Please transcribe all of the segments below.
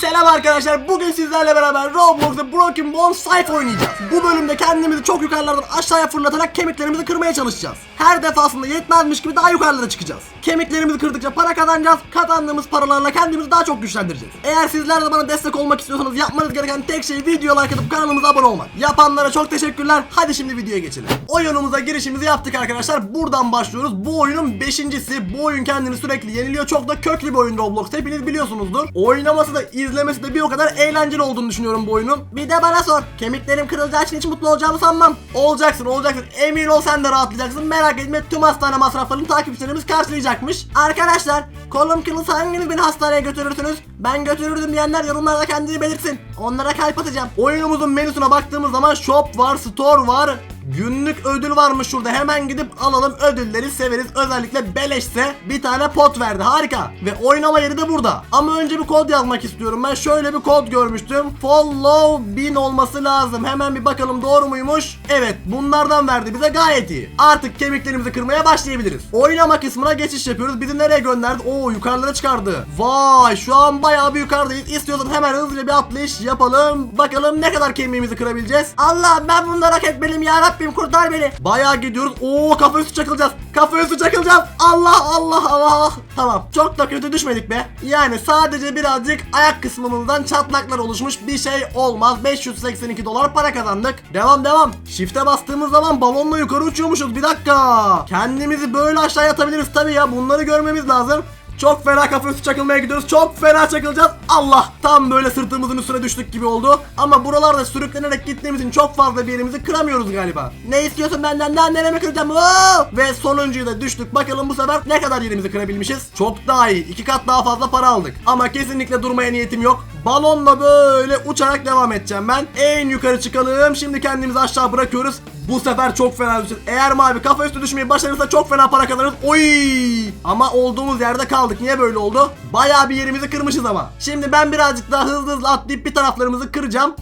Selam arkadaşlar. Bugün sizlerle beraber Roblox'ta Broken Bones Cypher oynayacağız. Bu bölümde kendimizi çok yukarılardan aşağıya fırlatarak kemiklerimizi kırmaya çalışacağız. Her defasında yetmezmiş gibi daha yukarılara çıkacağız. Kemiklerimizi kırdıkça para kazanacağız. Kazandığımız paralarla kendimizi daha çok güçlendireceğiz. Eğer sizler de bana destek olmak istiyorsanız yapmanız gereken tek şey video like atıp kanalımıza abone olmak. Yapanlara çok teşekkürler. Hadi şimdi videoya geçelim. Oyunumuza girişimizi yaptık arkadaşlar. Buradan başlıyoruz. Bu oyunun beşincisi. Bu oyun kendini sürekli yeniliyor. Çok da köklü bir oyun Roblox. Hepiniz biliyorsunuzdur. Oynaması da izlemesi de bir o kadar eğlenceli olduğunu düşünüyorum bu oyunun. Bir de bana sor. Kemiklerim kırılacağı için hiç mutlu olacağımı sanmam. Olacaksın olacaksın. Emin ol sen de rahatlayacaksın. Merak etme tüm hastane masraflarını takipçilerimiz karşılayacakmış. Arkadaşlar kolum kırılsa hanginiz beni hastaneye götürürsünüz? Ben götürürdüm diyenler yorumlarda kendini belirtsin. Onlara kalp atacağım. Oyunumuzun menüsüne baktığımız zaman shop var, store var, Günlük ödül varmış şurada. Hemen gidip alalım ödülleri severiz. Özellikle beleşse bir tane pot verdi. Harika. Ve oynama yeri de burada. Ama önce bir kod yazmak istiyorum. Ben şöyle bir kod görmüştüm. Follow 1000 olması lazım. Hemen bir bakalım doğru muymuş? Evet bunlardan verdi bize gayet iyi. Artık kemiklerimizi kırmaya başlayabiliriz. Oynama kısmına geçiş yapıyoruz. Bizi nereye gönderdi? Oo yukarılara çıkardı. Vay şu an bayağı bir yukarıdayız. İstiyorsan hemen hızlıca bir atlayış yapalım. Bakalım ne kadar kemiğimizi kırabileceğiz. Allah ben bunları hak etmeliyim ya Rabbim kurtar beni. Bayağı gidiyoruz. Oo kafa üstü çakılacağız. Kafa üstü çakılacağız. Allah Allah Allah. Tamam. Çok da kötü düşmedik be. Yani sadece birazcık ayak kısmımızdan çatlaklar oluşmuş bir şey olmaz. 582 dolar para kazandık. Devam devam. Shift'e bastığımız zaman balonla yukarı uçuyormuşuz. Bir dakika. Kendimizi böyle aşağıya atabiliriz tabii ya. Bunları görmemiz lazım. Çok fena kafa üstü çakılmaya gidiyoruz. Çok fena çakılacağız. Allah! Tam böyle sırtımızın üstüne düştük gibi oldu. Ama buralarda sürüklenerek gittiğimiz çok fazla bir yerimizi kıramıyoruz galiba. Ne istiyorsun benden? Daha neremi kıracağım? Oo! Ve sonuncuyu da düştük. Bakalım bu sefer ne kadar yerimizi kırabilmişiz? Çok daha iyi. İki kat daha fazla para aldık. Ama kesinlikle durmaya niyetim yok. Balonla böyle uçarak devam edeceğim ben. En yukarı çıkalım. Şimdi kendimizi aşağı bırakıyoruz. Bu sefer çok fena düşeceğiz. Eğer mavi kafa üstü düşmeyi başarırsa çok fena para kazanırız. Oy! Ama olduğumuz yerde kaldık. Niye böyle oldu? Bayağı bir yerimizi kırmışız ama. Şimdi ben birazcık daha hızlı hızlı atlayıp bir taraflarımızı kıracağım.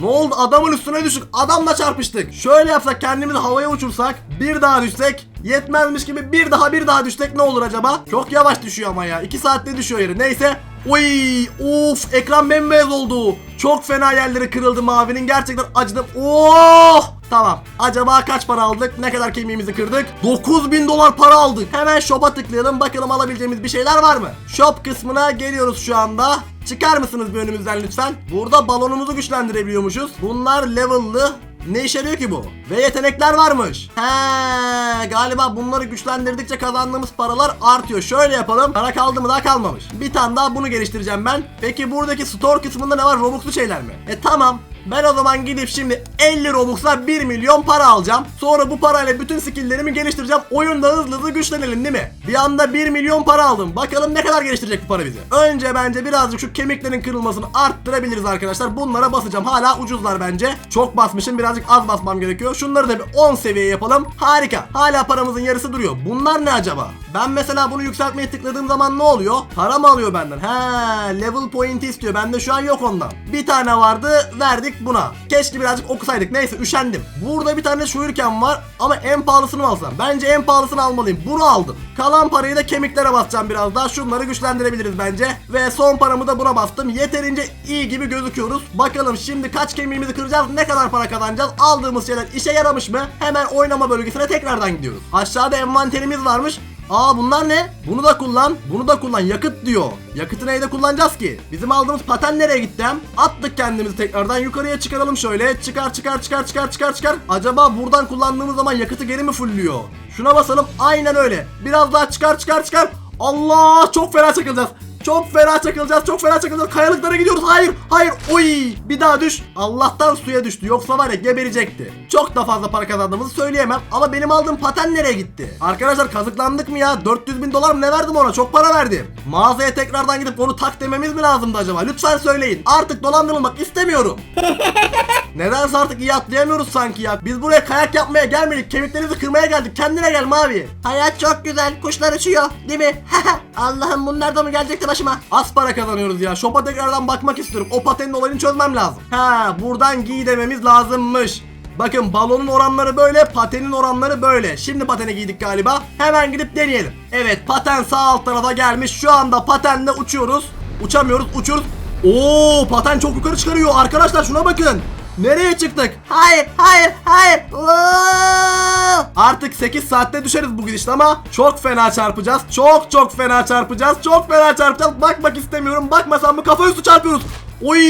Ne oldu? Adamın üstüne düştük. Adamla çarpıştık. Şöyle yapsak kendimizi havaya uçursak. Bir daha düşsek. Yetmezmiş gibi bir daha bir daha düşsek ne olur acaba? Çok yavaş düşüyor ama ya. 2 saatte düşüyor yeri. Neyse. Oy! Of! Ekran bembeyaz oldu. Çok fena yerleri kırıldı mavinin. Gerçekten acıdım. Oh! Tamam. Acaba kaç para aldık? Ne kadar kemiğimizi kırdık? 9000 dolar para aldık. Hemen shop'a tıklayalım. Bakalım alabileceğimiz bir şeyler var mı? Shop kısmına geliyoruz şu anda. Çıkar mısınız bir önümüzden lütfen? Burada balonumuzu güçlendirebiliyormuşuz. Bunlar level'lı. Ne işe yarıyor ki bu? Ve yetenekler varmış. He, galiba bunları güçlendirdikçe kazandığımız paralar artıyor. Şöyle yapalım. Para kaldı mı daha kalmamış. Bir tane daha bunu geliştireceğim ben. Peki buradaki store kısmında ne var? Robux'lu şeyler mi? E tamam. Ben o zaman gidip şimdi 50 Robux'la 1 milyon para alacağım. Sonra bu parayla bütün skilllerimi geliştireceğim. Oyunda hızlı hızlı güçlenelim değil mi? Bir anda 1 milyon para aldım. Bakalım ne kadar geliştirecek bu para bizi. Önce bence birazcık şu kemiklerin kırılmasını arttırabiliriz arkadaşlar. Bunlara basacağım. Hala ucuzlar bence. Çok basmışım. Birazcık az basmam gerekiyor. Şunları da bir 10 seviye yapalım. Harika. Hala paramızın yarısı duruyor. Bunlar ne acaba? Ben mesela bunu yükseltmeye tıkladığım zaman ne oluyor? Para mı alıyor benden? He, level point istiyor. Bende şu an yok ondan. Bir tane vardı. Verdik buna. Keşke birazcık okusaydık. Neyse üşendim. Burada bir tane şuyurken var ama en pahalısını alsam? Bence en pahalısını almalıyım. Bunu aldım. Kalan parayı da kemiklere basacağım biraz daha. Şunları güçlendirebiliriz bence. Ve son paramı da buna bastım. Yeterince iyi gibi gözüküyoruz. Bakalım şimdi kaç kemiğimizi kıracağız? Ne kadar para kazanacağız? Aldığımız şeyler işe yaramış mı? Hemen oynama bölgesine tekrardan gidiyoruz. Aşağıda envanterimiz varmış. Aa bunlar ne? Bunu da kullan. Bunu da kullan. Yakıt diyor. Yakıtı neyde kullanacağız ki? Bizim aldığımız paten nereye gitti hem? Attık kendimizi tekrardan yukarıya çıkaralım şöyle. Çıkar çıkar çıkar çıkar çıkar çıkar. Acaba buradan kullandığımız zaman yakıtı geri mi fullüyor? Şuna basalım. Aynen öyle. Biraz daha çıkar çıkar çıkar. Allah çok fena çakılacağız. Çok fena çakılacağız. Çok fena çakılacağız. Kayalıklara gidiyoruz. Hayır. Hayır. Oy. Bir daha düş. Allah'tan suya düştü. Yoksa var ya geberecekti. Çok da fazla para kazandığımızı söyleyemem. Ama benim aldığım paten nereye gitti? Arkadaşlar kazıklandık mı ya? 400 bin dolar mı ne verdim ona? Çok para verdim. Mağazaya tekrardan gidip onu tak dememiz mi lazımdı acaba? Lütfen söyleyin. Artık dolandırılmak istemiyorum. Nedense artık iyi atlayamıyoruz sanki ya. Biz buraya kayak yapmaya gelmedik. Kemiklerimizi kırmaya geldik. Kendine gel mavi. Hayat çok güzel. Kuşlar uçuyor. Değil mi? Allah'ım bunlar da mı gelecekti başıma? Az para kazanıyoruz ya. Shop'a tekrardan bakmak istiyorum. O patenin olayını çözmem lazım. Ha, buradan giy dememiz lazımmış. Bakın balonun oranları böyle, patenin oranları böyle. Şimdi pateni giydik galiba. Hemen gidip deneyelim. Evet, paten sağ alt tarafa gelmiş. Şu anda patenle uçuyoruz. Uçamıyoruz uçuyoruz. Oo paten çok yukarı çıkarıyor arkadaşlar şuna bakın. Nereye çıktık? Hayır, hayır, hayır. Oo! Artık 8 saatte düşeriz bu gidişle ama çok fena çarpacağız. Çok çok fena çarpacağız. Çok fena çarpacağız. Bakmak istemiyorum. Bakmasam mı kafa üstü çarpıyoruz. Oy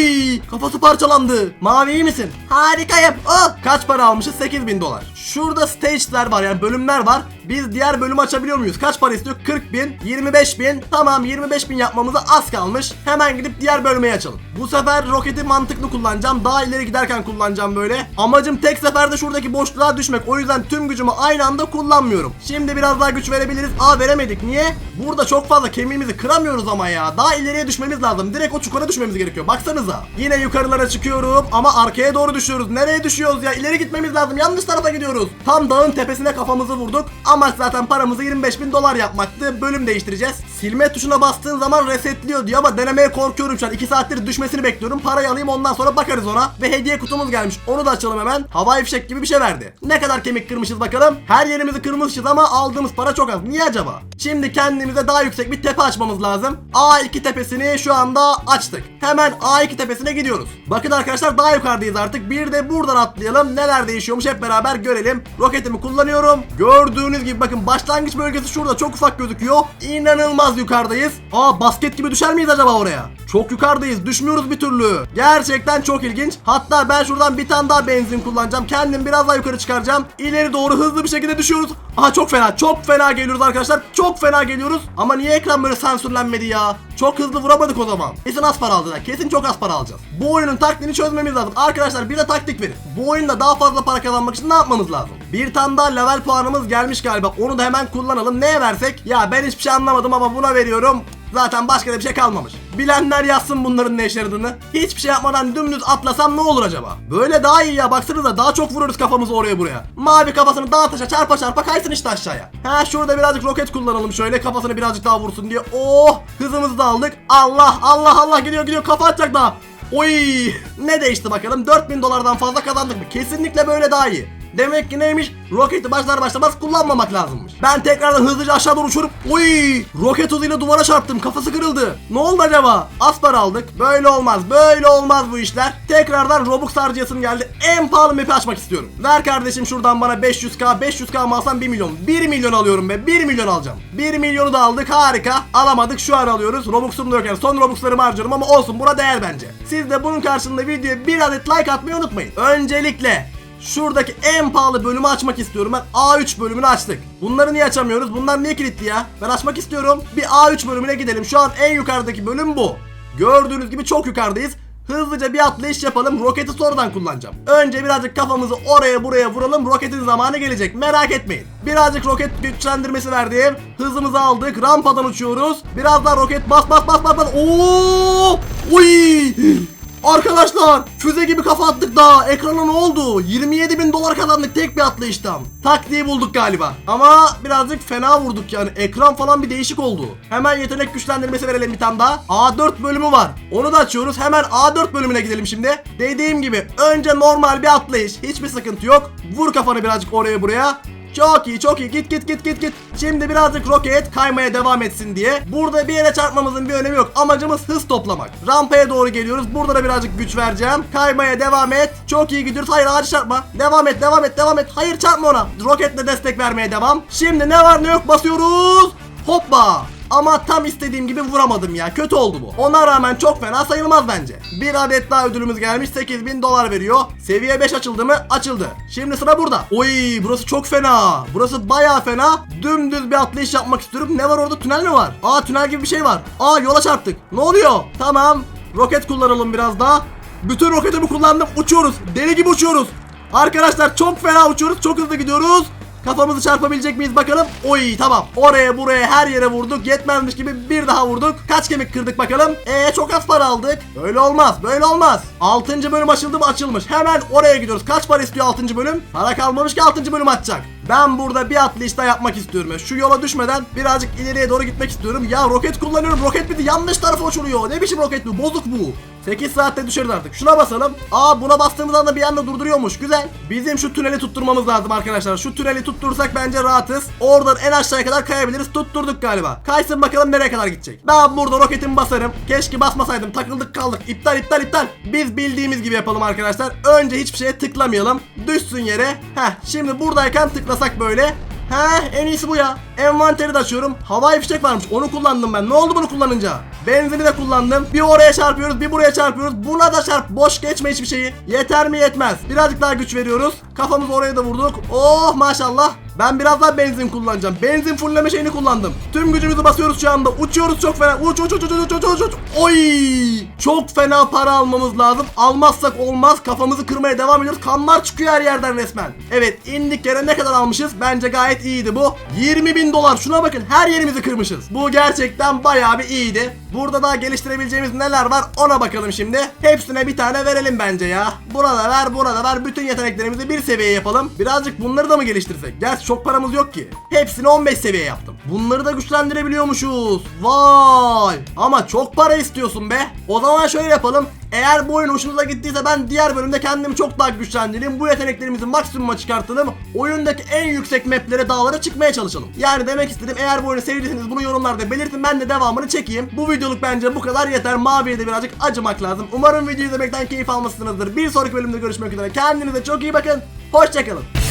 kafası parçalandı. Mavi iyi misin? Harikayım. Oh. Kaç para almışız? 8000 dolar. Şurada stage'ler var yani bölümler var. Biz diğer bölümü açabiliyor muyuz? Kaç para istiyor? 40 bin, 25 bin. Tamam 25 bin yapmamıza az kalmış. Hemen gidip diğer bölümeyi açalım. Bu sefer roketi mantıklı kullanacağım. Daha ileri giderken kullanacağım böyle. Amacım tek seferde şuradaki boşluğa düşmek. O yüzden tüm gücümü aynı anda kullanmıyorum. Şimdi biraz daha güç verebiliriz. Aa veremedik. Niye? Burada çok fazla kemiğimizi kıramıyoruz ama ya. Daha ileriye düşmemiz lazım. Direkt o çukura düşmemiz gerekiyor. Baksanıza. Yine yukarılara çıkıyorum ama arkaya doğru düşüyoruz. Nereye düşüyoruz ya? İleri gitmemiz lazım. Yanlış tarafa gidiyoruz. Tam dağın tepesine kafamızı vurduk. Amaç zaten paramızı 25 bin dolar yapmaktı. Bölüm değiştireceğiz. Silme tuşuna bastığın zaman resetliyor diyor ama denemeye korkuyorum şu an. 2 saattir düşmesini bekliyorum. Parayı alayım ondan sonra bakarız ona. Ve hediye kutumuz gelmiş. Onu da açalım hemen. Havai fişek gibi bir şey verdi. Ne kadar kemik kırmışız bakalım. Her yerimizi kırmışız ama aldığımız para çok az. Niye acaba? Şimdi kendimize daha yüksek bir tepe açmamız lazım. A2 tepesini şu anda açtık. Hemen A2 tepesine gidiyoruz. Bakın arkadaşlar daha yukarıdayız artık. Bir de buradan atlayalım. Neler değişiyormuş hep beraber görelim. Roketimi kullanıyorum. Gördüğünüz gibi bakın başlangıç bölgesi şurada çok ufak gözüküyor. İnanılmaz yukarıdayız. Aa basket gibi düşer miyiz acaba oraya? Çok yukarıdayız. Düşmüyoruz bir türlü. Gerçekten çok ilginç. Hatta ben şuradan bir tane daha benzin kullanacağım. Kendim biraz daha yukarı çıkaracağım. İleri doğru hızlı bir şekilde düşüyoruz. Aha çok fena. Çok fena geliyoruz arkadaşlar. Çok fena geliyoruz. Ama niye ekran böyle sansürlenmedi ya? Çok hızlı vuramadık o zaman. Kesin az para aldılar. Kesin çok az para alacağız. Bu oyunun taktiğini çözmemiz lazım. Arkadaşlar bize taktik verin. Bu oyunda daha fazla para kazanmak için ne yapmamız lazım? Bir tane daha level puanımız gelmiş galiba. Onu da hemen kullanalım. Neye versek? Ya ben hiçbir şey anlamadım ama buna veriyorum. Zaten başka da bir şey kalmamış. Bilenler yazsın bunların ne işe yaradığını. Hiçbir şey yapmadan dümdüz atlasam ne olur acaba? Böyle daha iyi ya baksanıza daha çok vuruyoruz kafamızı oraya buraya. Mavi kafasını dağ taşa çarpa çarpa kaysın işte aşağıya. Ha şurada birazcık roket kullanalım şöyle kafasını birazcık daha vursun diye. Oh hızımızı da aldık. Allah Allah Allah gidiyor gidiyor kafa atacak daha. Oy ne değişti bakalım 4000 dolardan fazla kazandık mı? Kesinlikle böyle daha iyi. Demek ki neymiş? Roketi başlar başlamaz kullanmamak lazımmış. Ben tekrardan hızlıca aşağı doğru uçurum. Oy! Roket hızıyla duvara çarptım. Kafası kırıldı. Ne oldu acaba? Aspar aldık. Böyle olmaz. Böyle olmaz bu işler. Tekrardan Robux harcayasım geldi. En pahalı map'i açmak istiyorum. Ver kardeşim şuradan bana 500k. 500k mı alsam 1 milyon. 1 milyon alıyorum be. 1 milyon alacağım. 1 milyonu da aldık. Harika. Alamadık. Şu an alıyoruz. Robux'um yani. Son Robux'larımı harcıyorum ama olsun. Buna değer bence. Siz de bunun karşılığında videoya bir adet like atmayı unutmayın. Öncelikle Şuradaki en pahalı bölümü açmak istiyorum ben. A3 bölümünü açtık. Bunları niye açamıyoruz? Bunlar niye kilitli ya? Ben açmak istiyorum. Bir A3 bölümüne gidelim. Şu an en yukarıdaki bölüm bu. Gördüğünüz gibi çok yukarıdayız. Hızlıca bir atlayış yapalım. Roketi sonradan kullanacağım. Önce birazcık kafamızı oraya buraya vuralım. Roketin zamanı gelecek. Merak etmeyin. Birazcık roket güçlendirmesi verdim. Hızımızı aldık. Rampadan uçuyoruz. Biraz daha roket bas bas bas bas bas. Oo! Uy! Arkadaşlar füze gibi kafa attık daha ekrana ne oldu? 27 bin dolar kazandık tek bir atlayıştan. Taktiği bulduk galiba. Ama birazcık fena vurduk yani ekran falan bir değişik oldu. Hemen yetenek güçlendirmesi verelim bir tane daha. A4 bölümü var. Onu da açıyoruz. Hemen A4 bölümüne gidelim şimdi. Dediğim gibi önce normal bir atlayış. Hiçbir sıkıntı yok. Vur kafanı birazcık oraya buraya çok iyi çok iyi git git git git git. Şimdi birazcık roket kaymaya devam etsin diye. Burada bir yere çarpmamızın bir önemi yok. Amacımız hız toplamak. Rampaya doğru geliyoruz. Burada da birazcık güç vereceğim. Kaymaya devam et. Çok iyi gidiyoruz. Hayır ağacı çarpma. Devam et devam et devam et. Hayır çarpma ona. Roketle destek vermeye devam. Şimdi ne var ne yok basıyoruz. Hoppa. Ama tam istediğim gibi vuramadım ya. Kötü oldu bu. Ona rağmen çok fena sayılmaz bence. Bir adet daha ödülümüz gelmiş. 8000 dolar veriyor. Seviye 5 açıldı mı? Açıldı. Şimdi sıra burada. Oy burası çok fena. Burası bayağı fena. Dümdüz bir atlayış yapmak istiyorum. Ne var orada? Tünel mi var? Aa tünel gibi bir şey var. Aa yola çarptık. Ne oluyor? Tamam. Roket kullanalım biraz daha. Bütün roketimi kullandım. Uçuyoruz. Deli gibi uçuyoruz. Arkadaşlar çok fena uçuyoruz. Çok hızlı gidiyoruz. Kafamızı çarpabilecek miyiz bakalım? Oy tamam. Oraya buraya her yere vurduk. Yetmezmiş gibi bir daha vurduk. Kaç kemik kırdık bakalım? Ee çok az para aldık. Böyle olmaz. Böyle olmaz. 6. bölüm açıldı mı? Açılmış. Hemen oraya gidiyoruz. Kaç para istiyor 6. bölüm? Para kalmamış ki 6. bölüm açacak. Ben burada bir atlayış daha yapmak istiyorum. Şu yola düşmeden birazcık ileriye doğru gitmek istiyorum. Ya roket kullanıyorum. Roket bizi yanlış tarafa uçuruyor. Ne biçim roket bu? Bozuk bu. 8 saatte düşeriz artık. Şuna basalım. Aa buna bastığımız anda bir anda durduruyormuş. Güzel. Bizim şu tüneli tutturmamız lazım arkadaşlar. Şu tüneli tutturursak bence rahatız. Oradan en aşağıya kadar kayabiliriz. Tutturduk galiba. Kaysın bakalım nereye kadar gidecek. Ben burada roketimi basarım. Keşke basmasaydım. Takıldık kaldık. İptal iptal iptal. Biz bildiğimiz gibi yapalım arkadaşlar. Önce hiçbir şeye tıklamayalım. Düşsün yere. Heh şimdi buradayken tıklasak böyle. He en iyisi bu ya. Envanteri de açıyorum. Havai fişek varmış. Onu kullandım ben. Ne oldu bunu kullanınca? Benzini de kullandım. Bir oraya çarpıyoruz, bir buraya çarpıyoruz. Buna da çarp. Boş geçme hiçbir şeyi. Yeter mi yetmez. Birazcık daha güç veriyoruz. Kafamızı oraya da vurduk. Oh maşallah. Ben biraz daha benzin kullanacağım. Benzin fullleme şeyini kullandım. Tüm gücümüzü basıyoruz şu anda. Uçuyoruz çok fena. Uç uç uç uç uç uç uç uç. Oy! Çok fena para almamız lazım. Almazsak olmaz. Kafamızı kırmaya devam ediyoruz. Kanlar çıkıyor her yerden resmen. Evet indik yere ne kadar almışız? Bence gayet iyiydi bu. 20 bin dolar. Şuna bakın her yerimizi kırmışız. Bu gerçekten bayağı bir iyiydi. Burada daha geliştirebileceğimiz neler var ona bakalım şimdi. Hepsine bir tane verelim bence ya. Burada ver burada ver. Bütün yeteneklerimizi bir seviye yapalım. Birazcık bunları da mı geliştirsek? Çok paramız yok ki. Hepsini 15 seviye yaptım. Bunları da güçlendirebiliyormuşuz. Vay! Ama çok para istiyorsun be. O zaman şöyle yapalım. Eğer bu oyun hoşunuza gittiyse ben diğer bölümde kendimi çok daha güçlendireyim. Bu yeteneklerimizi maksimuma çıkartalım. Oyundaki en yüksek maplere dağlara çıkmaya çalışalım. Yani demek istedim eğer bu oyunu sevdiyseniz bunu yorumlarda belirtin ben de devamını çekeyim. Bu videoluk bence bu kadar yeter. Maviye de birazcık acımak lazım. Umarım videoyu izlemekten keyif almışsınızdır. Bir sonraki bölümde görüşmek üzere. Kendinize çok iyi bakın. Hoşçakalın.